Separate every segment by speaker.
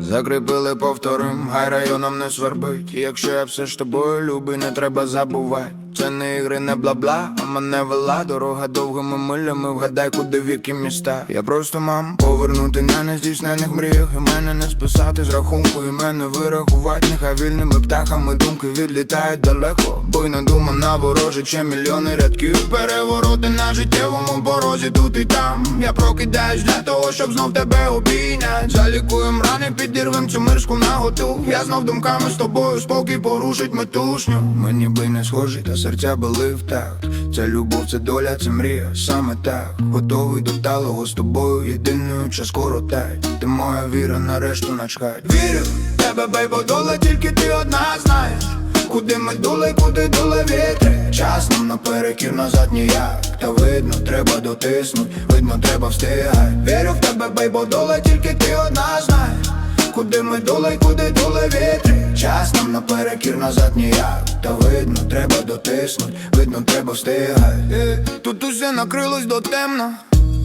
Speaker 1: Закріпили повторим, хай районом не свербить. Якщо я все ж тобою любий, не треба забувати. Це не ігри, не бла-бла, а мене вела дорога довгими милями, вгадай, куди в які міста. Я просто мам повернути на нездійснених мріях, і мене не списати з рахунку, і мене вирахувати. Нехай вільними птахами думки відлітають далеко. Бо й надумана ворожить ще мільйони рядків. Перевороти на життєвому порозі тут і там. Я прокидаюсь для того, щоб знов тебе обійнять. Залікуєм рани, підірвем цю мирську наготу. Я знов думками з тобою, спокій порушить метушню. Ми ніби не схожі, та серця були в такт. Це любов, це доля, це мрія, саме так. Готовий до талого з тобою, єдиною час скоро тай. Ти моя віра, нарешту начхать. Вірю, в тебе бейбо доля, тільки ти одна знаєш. Куди ми дули, куди дули вітри Час нам наперекір назад ніяк Та видно, треба дотиснуть, видно, треба встигать Вірю в тебе, бейбо, доле, тільки ти одна знаєш Куди ми дули, куди дули вітри Час нам наперекір назад ніяк Та дотиснуть, видно, треба встигать Е, Тут усе накрилось до темно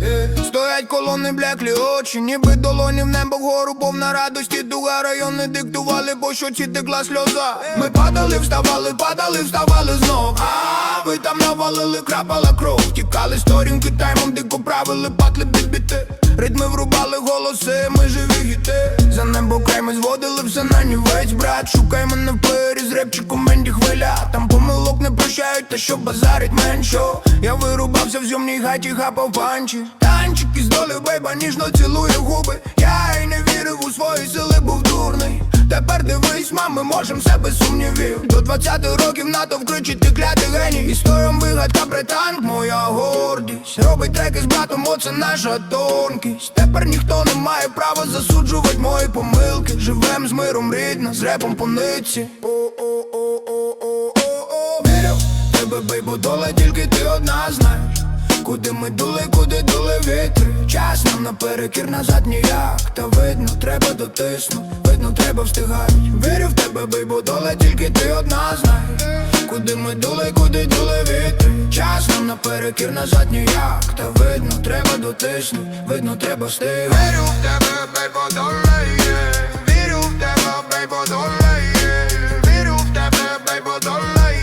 Speaker 1: Е, Стоять колони, бляклі очі, ніби долоні в небо вгору, повна радості, дуга райони диктували, бо щоці текла сльоза. Ми падали, вставали, падали, вставали знов. А ви там навалили, крапала кров. Тікали сторінки таймом, дико правили, патли бібіти. Ритми врубали голоси, ми живі гіти. За небо край ми зводили все на нівець, брат. Шукай мене в плеєрі з репчиком менді хвиля. Там помилок не прощають, та що базарить меншо. Я вирубався в зйомній хаті, хапав панчі. Танчики з долі, бейба, ніжно цілує губи. Я й не вірив у свої сили, був дурний. Тепер дивись, мам, ми можем все без сумнівів. До 20 років НАТО вкричить ти клятий геній. Історіям вигадка гордість. Робить треки з братом, оце наша тонкість. Тепер ніхто не має права засуджувати мої помилки. Живем з миром рідно, з репом по. О-о-о-о-о-о-о Вірю, в тебе бейбо доле, тільки ти одна знаєш. Куди ми дули, куди дули вітри Час нам наперекір назад ніяк Та видно, треба дотиснуть, видно, треба встигать Вірю в тебе, бейбо, доле, тільки ти одна знаєш Куди ми дули, куди дули вітри Час нам наперекір назад ніяк Та видно, треба дотиснуть, видно, треба встигать Вірю в тебе, бейбо, доле, є. Вірю в тебе, бейбо, доле, Вірю в тебе, бейбо, доле,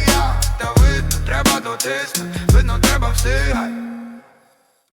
Speaker 1: Та видно, треба дотиснуть, видно, треба встигать